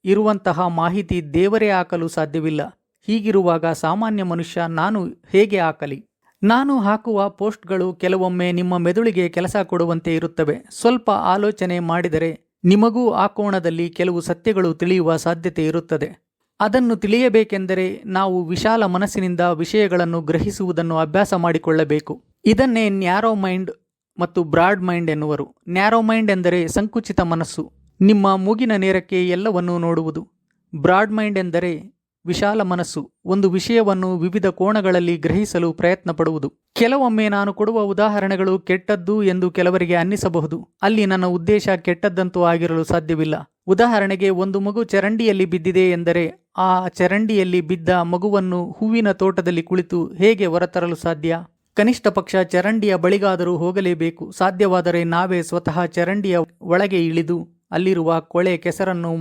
ಇರುವಂತಹ ಮಾಹಿತಿ ದೇವರೇ ಹಾಕಲು ಸಾಧ್ಯವಿಲ್ಲ. ಹೀಗಿರುವಾಗ ಸಾಮಾನ್ಯ ಮನುಷ್ಯ ನಾನು ಹೇಗೆ ಹಾಕಲಿ? ನಾನು ಹಾಕುವ ಪೋಸ್ಟ್ಗಳು ಕೆಲವೊಮ್ಮೆ ನಿಮ್ಮ ಮೆದುಳಿಗೆ ಕೆಲಸ ಕೊಡುವಂತೆ ಇರುತ್ತವೆ. ಸ್ವಲ್ಪ ಆಲೋಚನೆ ಮಾಡಿದರೆ ನಿಮಗೂ ಆ ಕೋಣದಲ್ಲಿ ಕೆಲವು ಸತ್ಯಗಳು ತಿಳಿಯುವ ಸಾಧ್ಯತೆ ಇರುತ್ತದೆ. ಅದನ್ನು ತಿಳಿಯಬೇಕೆಂದರೆ ನಾವು ವಿಶಾಲ ಮನಸ್ಸಿನಿಂದ ವಿಷಯಗಳನ್ನು ಗ್ರಹಿಸುವುದನ್ನು ಅಭ್ಯಾಸ ಮಾಡಿಕೊಳ್ಳಬೇಕು. ಇದನ್ನೇ ನ್ಯಾರೋ ಮೈಂಡ್ ಮತ್ತು ಬ್ರಾಡ್ ಮೈಂಡ್ ಎನ್ನುವರು. ನ್ಯಾರೋ ಮೈಂಡ್ ಎಂದರೆ ಸಂಕುಚಿತ ಮನಸ್ಸು. ನಿಮ್ಮ ಮೂಗಿನ ನೇರಕ್ಕೆ ಎಲ್ಲವನ್ನೂ ನೋಡುವುದು. ಬ್ರಾಡ್ ಮೈಂಡ್ ಎಂದರೆ ವಿಶಾಲ ಮನಸ್ಸು. ಒಂದು ವಿಷಯವನ್ನು ವಿವಿಧ ಕೋಣಗಳಲ್ಲಿ ಗ್ರಹಿಸಲು ಪ್ರಯತ್ನ ಪಡುವುದು ಕೆಲವೊಮ್ಮೆ ನಾನು ಕೊಡುವ ಉದಾಹರಣೆಗಳು ಕೆಟ್ಟದ್ದು ಎಂದು ಕೆಲವರಿಗೆ ಅನ್ನಿಸಬಹುದು. ಅಲ್ಲಿ ನನ್ನ ಉದ್ದೇಶ ಕೆಟ್ಟದ್ದಂತೂ ಆಗಿರಲು ಸಾಧ್ಯವಿಲ್ಲ. ಉದಾಹರಣೆಗೆ, ಒಂದು ಮಗು ಚರಂಡಿಯಲ್ಲಿ ಬಿದ್ದಿದೆ ಎಂದರೆ ಆ ಚರಂಡಿಯಲ್ಲಿ ಬಿದ್ದ ಮಗುವನ್ನು ಹೂವಿನ ತೋಟದಲ್ಲಿ ಕುಳಿತು ಹೇಗೆ ಹೊರತರಲು ಸಾಧ್ಯ? ಕನಿಷ್ಠ ಪಕ್ಷ ಚರಂಡಿಯ ಬಳಿಗಾದರೂ ಹೋಗಲೇಬೇಕು. ಸಾಧ್ಯವಾದರೆ ನಾವೇ ಸ್ವತಃ ಚರಂಡಿಯ ಒಳಗೆ ಇಳಿದು ಅಲ್ಲಿರುವ ಕೊಳೆ ಕೆಸರನ್ನು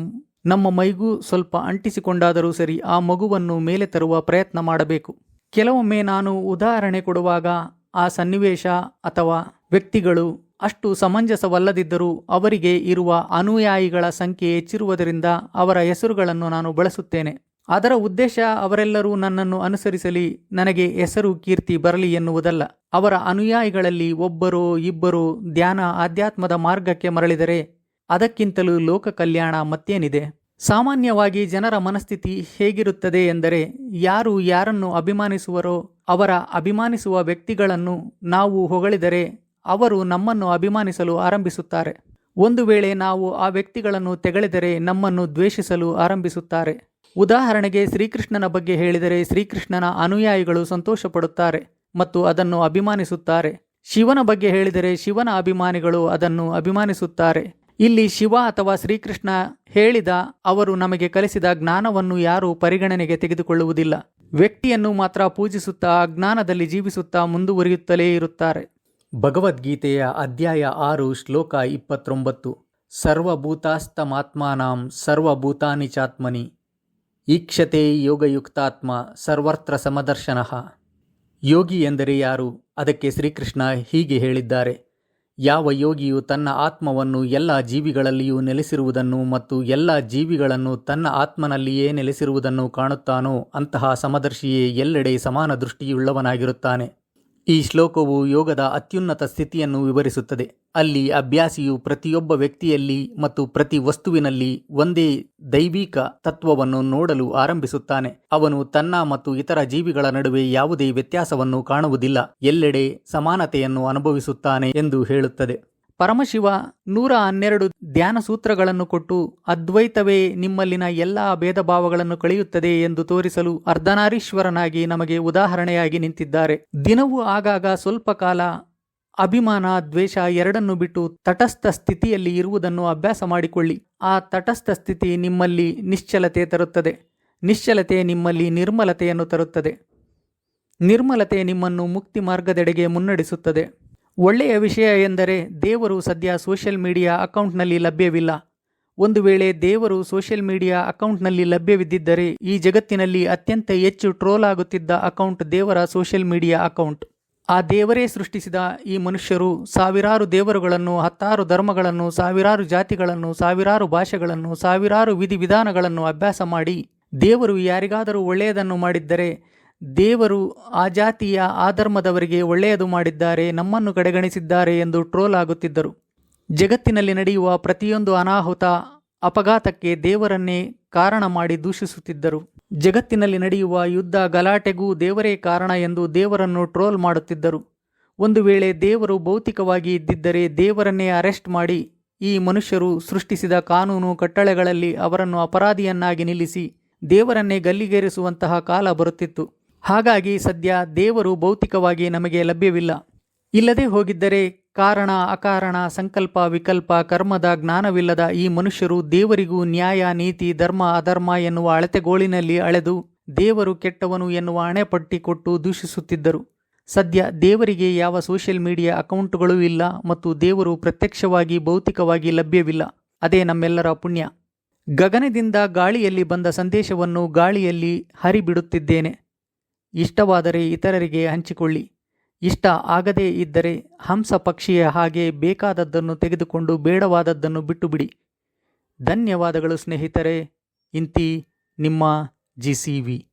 ನಮ್ಮ ಮೈಗೂ ಸ್ವಲ್ಪ ಅಂಟಿಸಿಕೊಂಡಾದರೂ ಸರಿ ಆ ಮಗುವನ್ನು ಮೇಲೆ ತರುವ ಪ್ರಯತ್ನ ಮಾಡಬೇಕು. ಕೆಲವೊಮ್ಮೆ ನಾನು ಉದಾಹರಣೆ ಕೊಡುವಾಗ ಆ ಸನ್ನಿವೇಶ ಅಥವಾ ವ್ಯಕ್ತಿಗಳು ಅಷ್ಟು ಸಮಂಜಸವಲ್ಲದಿದ್ದರೂ ಅವರಿಗೆ ಇರುವ ಅನುಯಾಯಿಗಳ ಸಂಖ್ಯೆ ಹೆಚ್ಚಿರುವುದರಿಂದ ಅವರ ಹೆಸರುಗಳನ್ನು ನಾನು ಬಳಸುತ್ತೇನೆ. ಅದರ ಉದ್ದೇಶ ಅವರೆಲ್ಲರೂ ನನ್ನನ್ನು ಅನುಸರಿಸಲಿ, ನನಗೆ ಹೆಸರು ಕೀರ್ತಿ ಬರಲಿ ಎನ್ನುವುದಲ್ಲ. ಅವರ ಅನುಯಾಯಿಗಳಲ್ಲಿ ಒಬ್ಬರು ಇಬ್ಬರು ಧ್ಯಾನ ಆಧ್ಯಾತ್ಮದ ಮಾರ್ಗಕ್ಕೆ ಮರಳಿದರೆ ಅದಕ್ಕಿಂತಲೂ ಲೋಕ ಕಲ್ಯಾಣ ಮತ್ತೇನಿದೆ? ಸಾಮಾನ್ಯವಾಗಿ ಜನರ ಮನಸ್ಥಿತಿ ಹೇಗಿರುತ್ತದೆ ಎಂದರೆ, ಯಾರು ಯಾರನ್ನು ಅಭಿಮಾನಿಸುವರೋ ಅವರ ಅಭಿಮಾನಿಸುವ ವ್ಯಕ್ತಿಗಳನ್ನು ನಾವು ಹೊಗಳಿದರೆ ಅವರು ನಮ್ಮನ್ನು ಅಭಿಮಾನಿಸಲು ಆರಂಭಿಸುತ್ತಾರೆ. ಒಂದು ವೇಳೆ ನಾವು ಆ ವ್ಯಕ್ತಿಗಳನ್ನು ತೆಗಳಿದರೆ ನಮ್ಮನ್ನು ದ್ವೇಷಿಸಲು ಆರಂಭಿಸುತ್ತಾರೆ. ಉದಾಹರಣೆಗೆ ಶ್ರೀಕೃಷ್ಣನ ಬಗ್ಗೆ ಹೇಳಿದರೆ ಶ್ರೀಕೃಷ್ಣನ ಅನುಯಾಯಿಗಳು ಸಂತೋಷಪಡುತ್ತಾರೆ ಮತ್ತು ಅದನ್ನು ಅಭಿಮಾನಿಸುತ್ತಾರೆ. ಶಿವನ ಬಗ್ಗೆ ಹೇಳಿದರೆ ಶಿವನ ಅಭಿಮಾನಿಗಳು ಅದನ್ನು ಅಭಿಮಾನಿಸುತ್ತಾರೆ. ಇಲ್ಲಿ ಶಿವ ಅಥವಾ ಶ್ರೀಕೃಷ್ಣ ಹೇಳಿದ ಅವರು ನಮಗೆ ಕಲಿಸಿದ ಜ್ಞಾನವನ್ನು ಯಾರೂ ಪರಿಗಣನೆಗೆ ತೆಗೆದುಕೊಳ್ಳುವುದಿಲ್ಲ. ವ್ಯಕ್ತಿಯನ್ನು ಮಾತ್ರ ಪೂಜಿಸುತ್ತಾ ಅಜ್ಞಾನದಲ್ಲಿ ಜೀವಿಸುತ್ತಾ ಮುಂದುವರಿಯುತ್ತಲೇ ಇರುತ್ತಾರೆ. ಭಗವದ್ಗೀತೆಯ ಅಧ್ಯಾಯ ಆರು, ಶ್ಲೋಕ ಇಪ್ಪತ್ತೊಂಬತ್ತು. ಸರ್ವಭೂತಾಸ್ತಮಾತ್ಮಾನಾಂ ಸರ್ವಭೂತಾನಿ ಚಾತ್ಮನಿ. ಈಕ್ಷತೆ ಯೋಗಯುಕ್ತಾತ್ಮ ಸರ್ವತ್ರ ಸಮದರ್ಶನ. ಯೋಗಿ ಎಂದರೆ ಯಾರು? ಅದಕ್ಕೆ ಶ್ರೀಕೃಷ್ಣ ಹೀಗೆ ಹೇಳಿದ್ದಾರೆ. ಯಾವ ಯೋಗಿಯು ತನ್ನ ಆತ್ಮವನ್ನು ಎಲ್ಲ ಜೀವಿಗಳಲ್ಲಿಯೂ ನೆಲೆಸಿರುವುದನ್ನು ಮತ್ತು ಎಲ್ಲ ಜೀವಿಗಳನ್ನು ತನ್ನ ಆತ್ಮನಲ್ಲಿಯೇ ನೆಲೆಸಿರುವುದನ್ನು ಕಾಣುತ್ತಾನೋ ಅಂತಹ ಸಮದರ್ಶಿಯೇ ಎಲ್ಲೆಡೆ ಸಮಾನ ದೃಷ್ಟಿಯುಳ್ಳವನಾಗಿರುತ್ತಾನೆ. ಈ ಶ್ಲೋಕವು ಯೋಗದ ಅತ್ಯುನ್ನತ ಸ್ಥಿತಿಯನ್ನು ವಿವರಿಸುತ್ತದೆ. ಅಲ್ಲಿ ಅಭ್ಯಾಸಿಯು ಪ್ರತಿಯೊಬ್ಬ ವ್ಯಕ್ತಿಯಲ್ಲಿ ಮತ್ತು ಪ್ರತಿ ವಸ್ತುವಿನಲ್ಲಿ ಒಂದೇ ದೈವಿಕ ತತ್ವವನ್ನು ನೋಡಲು ಆರಂಭಿಸುತ್ತಾನೆ. ಅವನು ತನ್ನ ಮತ್ತು ಇತರ ಜೀವಿಗಳ ನಡುವೆ ಯಾವುದೇ ವ್ಯತ್ಯಾಸವನ್ನು ಕಾಣುವುದಿಲ್ಲ. ಎಲ್ಲೆಡೆ ಸಮಾನತೆಯನ್ನು ಅನುಭವಿಸುತ್ತಾನೆ ಎಂದು ಹೇಳುತ್ತದೆ. ಪರಮಶಿವ ನೂರ ಹನ್ನೆರಡು ಧ್ಯಾನ ಸೂತ್ರಗಳನ್ನು ಕೊಟ್ಟು, ಅದ್ವೈತವೇ ನಿಮ್ಮಲ್ಲಿನ ಎಲ್ಲ ಭೇದಭಾವಗಳನ್ನು ಕಳೆಯುತ್ತದೆ ಎಂದು ತೋರಿಸಲು ಅರ್ಧನಾರೀಶ್ವರನಾಗಿ ನಮಗೆ ಉದಾಹರಣೆಯಾಗಿ ನಿಂತಿದ್ದಾರೆ. ದಿನವೂ ಆಗಾಗ ಸ್ವಲ್ಪ ಕಾಲ ಅಭಿಮಾನ ದ್ವೇಷ ಎರಡನ್ನು ಬಿಟ್ಟು ತಟಸ್ಥ ಸ್ಥಿತಿಯಲ್ಲಿ ಇರುವುದನ್ನು ಅಭ್ಯಾಸ ಮಾಡಿಕೊಳ್ಳಿ. ಆ ತಟಸ್ಥ ಸ್ಥಿತಿ ನಿಮ್ಮಲ್ಲಿ ನಿಶ್ಚಲತೆ ತರುತ್ತದೆ. ನಿಶ್ಚಲತೆ ನಿಮ್ಮಲ್ಲಿ ನಿರ್ಮಲತೆಯನ್ನು ತರುತ್ತದೆ. ನಿರ್ಮಲತೆ ನಿಮ್ಮನ್ನು ಮುಕ್ತಿ ಮಾರ್ಗದೆಡೆಗೆ ಮುನ್ನಡೆಸುತ್ತದೆ. ಒಳ್ಳೆಯ ವಿಷಯ ಎಂದರೆ ದೇವರು ಸದ್ಯ ಸೋಷಿಯಲ್ ಮೀಡಿಯಾ ಅಕೌಂಟ್ನಲ್ಲಿ ಲಭ್ಯವಿಲ್ಲ. ಒಂದು ವೇಳೆ ದೇವರು ಸೋಷಿಯಲ್ ಮೀಡಿಯಾ ಅಕೌಂಟ್ನಲ್ಲಿ ಲಭ್ಯವಿದ್ದಿದ್ದರೆ ಈ ಜಗತ್ತಿನಲ್ಲಿ ಅತ್ಯಂತ ಹೆಚ್ಚು ಟ್ರೋಲ್ ಆಗುತ್ತಿದ್ದ ಅಕೌಂಟ್ ದೇವರ ಸೋಷಿಯಲ್ ಮೀಡಿಯಾ ಅಕೌಂಟ್. ಆ ದೇವರೇ ಸೃಷ್ಟಿಸಿದ ಈ ಮನುಷ್ಯರು ಸಾವಿರಾರು ದೇವರುಗಳನ್ನು, ಹತ್ತಾರು ಧರ್ಮಗಳನ್ನು, ಸಾವಿರಾರು ಜಾತಿಗಳನ್ನು, ಸಾವಿರಾರು ಭಾಷೆಗಳನ್ನು, ಸಾವಿರಾರು ವಿಧಿವಿಧಾನಗಳನ್ನು ಅಭ್ಯಾಸ ಮಾಡಿ ದೇವರು ಯಾರಿಗಾದರೂ ಒಳ್ಳೆಯದನ್ನು ಮಾಡಿದ್ದರೆ ದೇವರು ಆ ಜಾತಿಯ ಆಧರ್ಮದವರಿಗೆ ಒಳ್ಳೆಯದು ಮಾಡಿದ್ದಾರೆ, ನಮ್ಮನ್ನು ಕಡೆಗಣಿಸಿದ್ದಾರೆ ಎಂದು ಟ್ರೋಲ್ ಆಗುತ್ತಿದ್ದರು. ಜಗತ್ತಿನಲ್ಲಿ ನಡೆಯುವ ಪ್ರತಿಯೊಂದು ಅನಾಹುತ, ಅಪಘಾತಕ್ಕೆ ದೇವರನ್ನೇ ಕಾರಣ ಮಾಡಿ ದೂಷಿಸುತ್ತಿದ್ದರು. ಜಗತ್ತಿನಲ್ಲಿ ನಡೆಯುವ ಯುದ್ಧ ಗಲಾಟೆಗೂ ದೇವರೇ ಕಾರಣ ಎಂದು ದೇವರನ್ನು ಟ್ರೋಲ್ ಮಾಡುತ್ತಿದ್ದರು. ಒಂದು ವೇಳೆ ದೇವರು ಭೌತಿಕವಾಗಿ ಇದ್ದಿದ್ದರೆ ದೇವರನ್ನೇ ಅರೆಸ್ಟ್ ಮಾಡಿ ಈ ಮನುಷ್ಯರು ಸೃಷ್ಟಿಸಿದ ಕಾನೂನು ಕಟ್ಟಳೆಗಳಲ್ಲಿ ಅವರನ್ನು ಅಪರಾಧಿಯನ್ನಾಗಿ ನಿಲ್ಲಿಸಿ ದೇವರನ್ನೇ ಗಲ್ಲಿಗೇರಿಸುವಂತಹ ಕಾಲ ಬರುತ್ತಿತ್ತು. ಹಾಗಾಗಿ ಸದ್ಯ ದೇವರು ಭೌತಿಕವಾಗಿ ನಮಗೆ ಲಭ್ಯವಿಲ್ಲ. ಇಲ್ಲದೆ ಹೋಗಿದ್ದರೆ ಕಾರಣ, ಅಕಾರಣ, ಸಂಕಲ್ಪ, ವಿಕಲ್ಪ, ಕರ್ಮದ ಜ್ಞಾನವಿಲ್ಲದ ಈ ಮನುಷ್ಯರು ದೇವರಿಗೂ ನ್ಯಾಯ, ನೀತಿ, ಧರ್ಮ, ಅಧರ್ಮ ಎನ್ನುವ ಅಳತೆಗೋಳಿನಲ್ಲಿ ಅಳೆದು ದೇವರು ಕೆಟ್ಟವನು ಎನ್ನುವ ಅಣೆಪಟ್ಟಿ ಕೊಟ್ಟು ದೂಷಿಸುತ್ತಿದ್ದರು. ಸದ್ಯ ದೇವರಿಗೆ ಯಾವ ಸೋಷಿಯಲ್ ಮೀಡಿಯಾ ಅಕೌಂಟ್ಗಳೂ ಇಲ್ಲ ಮತ್ತು ದೇವರು ಪ್ರತ್ಯಕ್ಷವಾಗಿ ಭೌತಿಕವಾಗಿ ಲಭ್ಯವಿಲ್ಲ. ಅದೇ ನಮ್ಮೆಲ್ಲರ ಪುಣ್ಯ. ಗಗನದಿಂದ ಗಾಳಿಯಲ್ಲಿ ಬಂದ ಸಂದೇಶವನ್ನು ಗಾಳಿಯಲ್ಲಿ ಹರಿಬಿಡುತ್ತಿದ್ದೇನೆ. ಇಷ್ಟವಾದರೆ ಇತರರಿಗೆ ಹಂಚಿಕೊಳ್ಳಿ. ಇಷ್ಟ ಆಗದೇ ಇದ್ದರೆ ಹಂಸ ಪಕ್ಷಿಯ ಹಾಗೆ ಬೇಕಾದದ್ದನ್ನು ತೆಗೆದುಕೊಂಡು ಬೇಡವಾದದ್ದನ್ನು ಬಿಟ್ಟುಬಿಡಿ. ಧನ್ಯವಾದಗಳು ಸ್ನೇಹಿತರೆ. ಇಂತಿ ನಿಮ್ಮ ಜಿ ಸಿ ವಿ.